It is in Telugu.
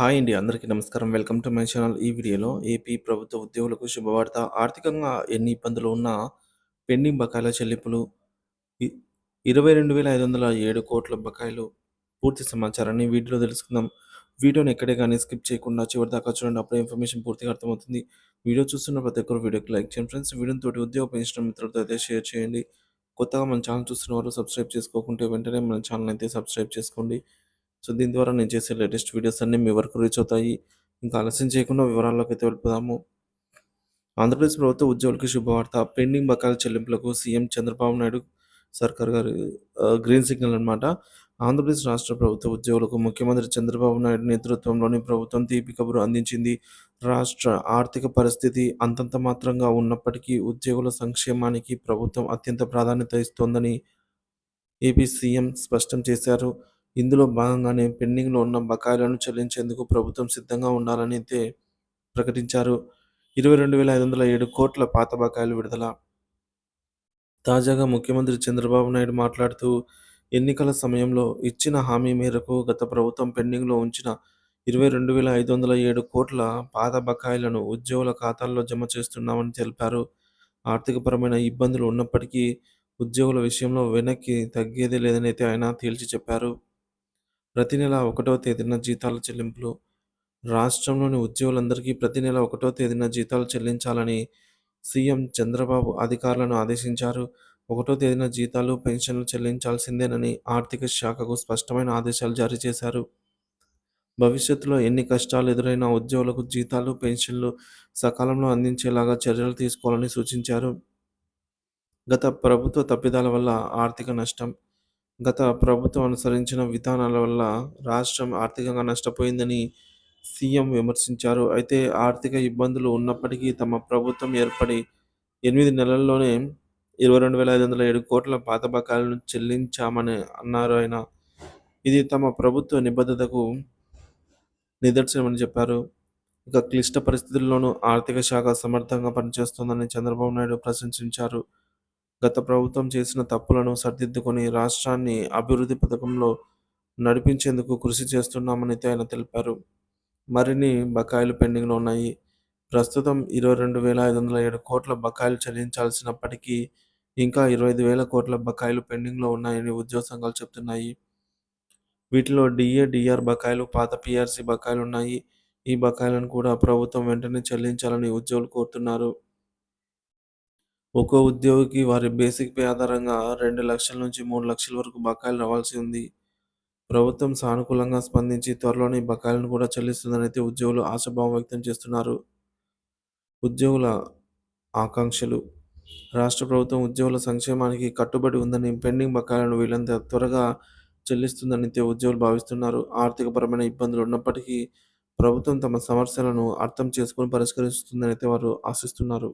హాయ్ అండి అందరికీ నమస్కారం. Welcome to my channel. ఈ వీడియోలో ఏపీ ప్రభుత్వ ఉద్యోగులకు శుభవార్త. ఆర్థికంగా ఎన్ని ఇబ్బందులు ఉన్నా పెండింగ్ బకాయిల చెల్లింపులు ఇరవై రెండు వేల ఐదు వందల ఏడు కోట్ల బకాయిలు పూర్తి సమాచారాన్ని వీడియోలో తెలుసుకుందాం. వీడియోని ఎక్కడే కానీ స్కిప్ చేయకుండా చివరి దాకా చూడండి అప్పుడే ఇన్ఫర్మేషన్ పూర్తిగా అర్థమవుతుంది. వీడియో చూస్తున్న ప్రతి ఒక్కరు వీడియోకి లైక్ చేయండి ఫ్రెండ్స్. వీడియోని తోటి ఉద్యోగ పెంచిన మిత్రులతో అయితే షేర్ చేయండి. కొత్తగా మన ఛానల్ చూస్తున్న వారు సబ్స్క్రైబ్ చేసుకోకుంటే వెంటనే మన ఛానల్ అయితే సబ్స్క్రైబ్ చేసుకోండి. సో దీని ద్వారా నేను చేసే లేటెస్ట్ వీడియోస్ అన్నీ మీ వరకు రీచ్ అవుతాయి. ఇంకా ఆలస్యం చేయకుండా వివరాల్లోకి అయితే వెళ్ళిపోదాము. ఆంధ్రప్రదేశ్ ప్రభుత్వ ఉద్యోగులకి శుభవార్త. పెండింగ్ బకాయిల చెల్లింపులకు సీఎం చంద్రబాబు నాయుడు సర్కార్ గారు గ్రీన్ సిగ్నల్ అన్నమాట. ఆంధ్రప్రదేశ్ రాష్ట్ర ప్రభుత్వ ఉద్యోగులకు ముఖ్యమంత్రి చంద్రబాబు నాయుడు నేతృత్వంలోని ప్రభుత్వం తీపి కబురు అందించింది. రాష్ట్ర ఆర్థిక పరిస్థితి అంతంత మాత్రంగా ఉన్నప్పటికీ ఉద్యోగుల సంక్షేమానికి ప్రభుత్వం అత్యంత ప్రాధాన్యత ఇస్తోందని ఏపీ సీఎం స్పష్టం చేశారు. ఇందులో భాగంగానే పెండింగ్లో ఉన్న బకాయిలను చెల్లించేందుకు ప్రభుత్వం సిద్ధంగా ఉండాలని అయితే ప్రకటించారు. ఇరవై రెండు వేల ఐదు వందల ఏడు కోట్ల పాత బకాయిలు విడుదల. తాజాగా ముఖ్యమంత్రి చంద్రబాబు నాయుడు మాట్లాడుతూ ఎన్నికల సమయంలో ఇచ్చిన హామీ మేరకు గత ప్రభుత్వం పెండింగ్లో ఉంచిన ఇరవై రెండు వేల ఐదు వందల ఏడు కోట్ల పాత బకాయిలను ఉద్యోగుల ఖాతాల్లో జమ చేస్తున్నామని తెలిపారు. ఆర్థికపరమైన ఇబ్బందులు ఉన్నప్పటికీ ఉద్యోగుల విషయంలో వెనక్కి తగ్గేదే లేదని అయితే ఆయన తేల్చి చెప్పారు. ప్రతి నెల ఒకటవ తేదీన జీతాల చెల్లింపులు. రాష్ట్రంలోని ఉద్యోగులందరికీ ప్రతి నెల ఒకటో తేదీన జీతాలు చెల్లించాలని సీఎం చంద్రబాబు అధికారులను ఆదేశించారు. ఒకటో తేదీన జీతాలు పెన్షన్లు చెల్లించాల్సిందేనని ఆర్థిక శాఖకు స్పష్టమైన ఆదేశాలు జారీ చేశారు. భవిష్యత్తులో ఎన్ని కష్టాలు ఎదురైనా ఉద్యోగులకు జీతాలు పెన్షన్లు సకాలంలో అందించేలాగా చర్యలు తీసుకోవాలని సూచించారు. గత ప్రభుత్వ తప్పిదాల వల్ల ఆర్థిక నష్టం గత ప్రభుత్వం అనుసరించిన విధానాల వల్ల రాష్ట్రం ఆర్థికంగా నష్టపోయిందని సీఎం విమర్శించారు. అయితే ఆర్థిక ఇబ్బందులు ఉన్నప్పటికీ తమ ప్రభుత్వం ఏర్పడి ఎనిమిది నెలల్లోనే ఇరవై రెండు వేల ఐదు వందల ఏడు కోట్ల పాత బకాయిలను చెల్లించామని అన్నారు ఆయన. ఇది తమ ప్రభుత్వ నిబద్ధతకు నిదర్శనమని చెప్పారు. ఇక క్లిష్ట పరిస్థితుల్లోనూ ఆర్థిక శాఖ సమర్థంగా పనిచేస్తోందని చంద్రబాబు నాయుడు ప్రశంసించారు. గత ప్రభుత్వం చేసిన తప్పులను సరిదిద్దుకొని రాష్ట్రాన్ని అభివృద్ధి పథకంలో నడిపించేందుకు కృషి చేస్తున్నామని ఆయన తెలిపారు. మరిన్ని బకాయిలు పెండింగ్లో ఉన్నాయి. ప్రస్తుతం ఇరవై రెండు వేల ఐదు వందల ఏడు కోట్ల బకాయిలు చెల్లించాల్సినప్పటికీ ఇంకా ఇరవై ఐదు వేల కోట్ల బకాయిలు పెండింగ్లో ఉన్నాయని ఉద్యోగ సంఘాలు చెబుతున్నాయి. వీటిలో డిఏ డిఆర్ బకాయిలు పాత పిఆర్సీ బకాయిలు ఉన్నాయి. ఈ బకాయిలను కూడా ప్రభుత్వం వెంటనే చెల్లించాలని ఉద్యోగులు కోరుతున్నారు. ఒక్కో ఉద్యోగికి వారి బేసిక్ పే ఆధారంగా రెండు లక్షల నుంచి మూడు లక్షల వరకు బకాయిలు రావాల్సి ఉంది. ప్రభుత్వం సానుకూలంగా స్పందించి త్వరలోనే బకాయిలను కూడా చెల్లిస్తుందని అయితే ఉద్యోగులు ఆశాభావం వ్యక్తం చేస్తున్నారు. ఉద్యోగుల ఆకాంక్షలు. రాష్ట్ర ప్రభుత్వం ఉద్యోగుల సంక్షేమానికి కట్టుబడి ఉందని పెండింగ్ బకాయిలను వీలంత త్వరగా చెల్లిస్తుందని అయితే ఉద్యోగులు భావిస్తున్నారు. ఆర్థికపరమైన ఇబ్బందులు ఉన్నప్పటికీ ప్రభుత్వం తమ సమస్యలను అర్థం చేసుకొని పరిష్కరిస్తుందని అయితే వారు ఆశిస్తున్నారు.